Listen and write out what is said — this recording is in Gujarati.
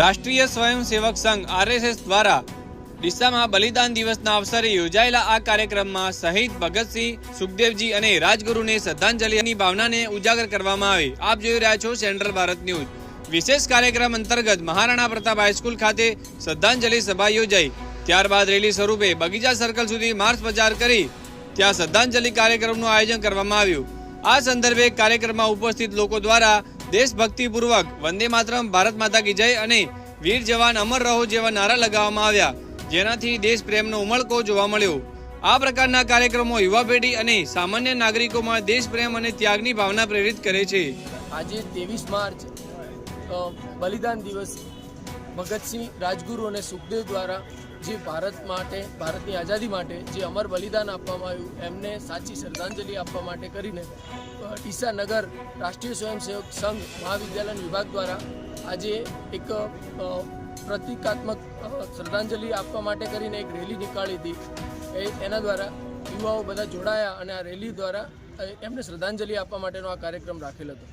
રાષ્ટ્રીય સ્વયંસેવક સંઘ આરએસએસ દ્વારા ડીસામાં બલિદાન દિવસના અવસરે યોજાયેલા આ કાર્યક્રમમાં શહીદ ભગતસિંહ સુખદેવજી અને રાજગુરુને શ્રદ્ધાંજલિની ભાવનાને ઉજાગર કરવામાં આવી. આપ જોઈ રહ્યા છો સેન્ટ્રલ ભારત ન્યૂઝ. વિશેષ કાર્યક્રમ અંતર્ગત મહારાણા પ્રતાપ હાઈસ્કૂલ ખાતે શ્રદ્ધાંજલિ સભા યોજાઈ. ત્યારબાદ રેલી સ્વરૂપે બગીચા સર્કલ સુધી માર્ચ પ્રચાર કરી ત્યાં શ્રદ્ધાંજલિ કાર્યક્રમનું આયોજન કરવામાં આવ્યું. આ સંદર્ભે કાર્યક્રમમાં ઉપસ્થિત લોકો દ્વારા દેશભક્તિપૂર્વક વંદે માતરમ, ભારત માતા કી જય અને વીર જવાન અમર રહો જેવા નારા લગાવવામાં આવ્યા. જેનાથી દેશ પ્રેમનો ઉમળકો જોવા મળ્યો. આ પ્રકારના કાર્યક્રમો યુવા પેઢી અને સામાન્ય નાગરિકોમાં દેશ પ્રેમ અને ત્યાગની ભાવના પ્રેરિત કરે છે. આજે ત્રેવીસ માર્ચ બલિદાન દિવસ ભગતસિંહ રાજગુરુ અને સુખદેવ દ્વારા જે ભારત માટે ભારતની આઝાદી માટે જે અમર બલિદાન આપવામાં આવ્યું એમને સાચી શ્રદ્ધાંજલિ આપવા માટે કરીને અ, રાષ્ટ્રીય સ્વયંસેવક સંઘ મહાવિદ્યાલય વિભાગ દ્વારા આજે એક પ્રતિકાત્મક શ્રદ્ધાંજલિ આપવા માટે કરીને એક રેલી નીકાળી હતી. એ એના દ્વારા યુવાઓ બધા જોડાયા અને આ રેલી દ્વારા એમને શ્રદ્ધાંજલિ આપવા માટેનો આ કાર્યક્રમ રાખેલ હતો.